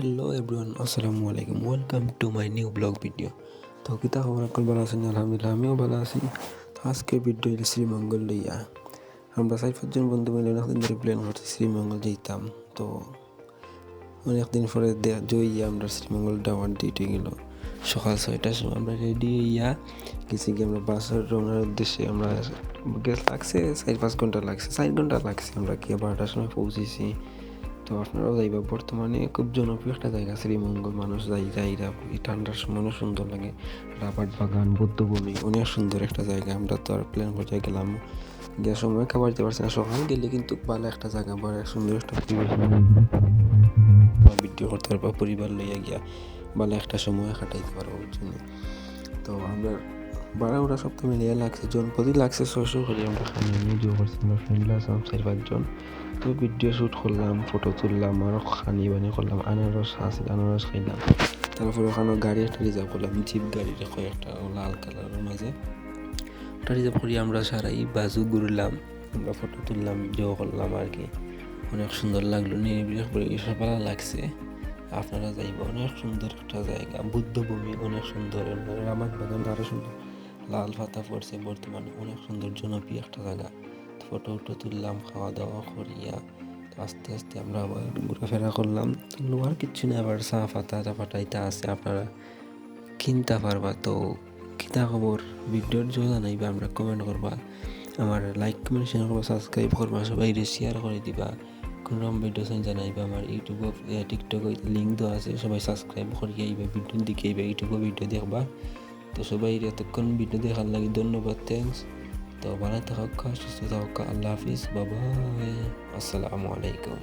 Hello everyone আসসালামু আলাইকুম welcome to my new blog video তো কিতা খবর সকল ভালো আছেন, আলহামদুলিল্লাহ, আমিও ভালো আছি। তো আজকের ভিডিও হলো শ্রীমঙ্গল লইয়া। আমরা চার পাঁচজন বন্ধু মিলে অনেকদিন ধরে প্ল্যান করছি শ্রীমঙ্গল যেতাম তো অনেকদিন পরে জইয়া আমরা শ্রীমঙ্গল ডাওয়ার ডিউটি গেল। সকাল ছয়টার সময় আমরা রেডি হইয়া গেছি গিয়ে আমরা বাসের রওনার উদ্দেশ্যে আমরা গেছ লাগছে চার পাঁচ ঘণ্টা লাগছে, চার ঘণ্টা লাগছে আমরা গিয়ে বারোটার সময় পৌঁছেছি। তো আপনারাও যাইবা। বর্তমানে খুব জনপ্রিয় একটা জায়গা, শ্রীমঙ্গল। মানুষ যাই এই ঠান্ডার সময় সুন্দর লাগে। রাবার বাগান বৌদ্ধভূমি অনেক সুন্দর একটা জায়গা। আমরা তো আর প্ল্যান করে গেলাম। গিয়ে সময় খাবার দিতে পারছি না সকাল গেলে কিন্তু ভালো একটা জায়গা, বড় সুন্দর একটা ভিডিও করতে পারব, পরিবার লইয়া গিয়া ভালো একটা সময় কাটাইতে পারব জন্য তো আমরা বারো ওরা সপ্তাহ মিলিয়ে লাগছে জনপদই লাগছে ছয়শো করে আমরা। খানি ভিডিও করছি আমরা ফ্রেন্ডরা আসলাম চার পাঁচজন তো ভিডিও শ্যুট করলাম ফটো তুললাম আরও খানি বানি করলাম আনারস আছে আনারস খাইলাম। তারপরে ওখানে গাড়ি একটা রিজার্ভ করলাম জিপ গাড়ি রেখো একটা লাল কালারের মাঝে। ওটা রিজার্ভ করি আমরা সারাই বাজু ঘুরলাম আমরা ফটো তুললাম ভিডিও করলাম আর কি। অনেক সুন্দর লাগল নিরিবিলি পরিবেশ ভালো লাগছে। আপনারা যাইব অনেক সুন্দর একটা জায়গা বুদ্ধভূমি অনেক সুন্দর রামাত বাগান আরও সুন্দর। লাল পাতা পড়ছে, বর্তমানে অনেক সুন্দর জনপ্রিয় একটা জায়গা। ফটো উটো তুললাম খাওয়া দাওয়া করিয়া আস্তে আস্তে আমরা আবার ঘোরাফেরা করলাম। লোয়ার কিচ্ছু না আবার চা পাতা, চা পাতাইতা আছে, আপনারা কিনতে পারবা। তো কিতা খবর? ভিডিওর জন্য জানাইবা আমরা কমেন্ট করবা। আমার লাইক কমেন্ট শেয়ার করবা সাবস্ক্রাইব করবা, সবাই শেয়ার করে দিবা। কোন রকম ভিডিও চাই জানাইবা আমার ইউটিউব টিকটক লিঙ্ক দেওয়া আছে, সবাই সাবস্ক্রাইব করিয়া আইবা ভিডিও দিকে আইবা ইউটিউবে ভিডিও দেখবা। তো সবাই এতক্ষণ ভিডিও দেখার লাগে, ধন্যবাদ থ্যাংকস তো ভালো থাকা, সুস্থ থাকা, আল্লাহ হাফিজ, বাবা, আসসালামু আলাইকুম।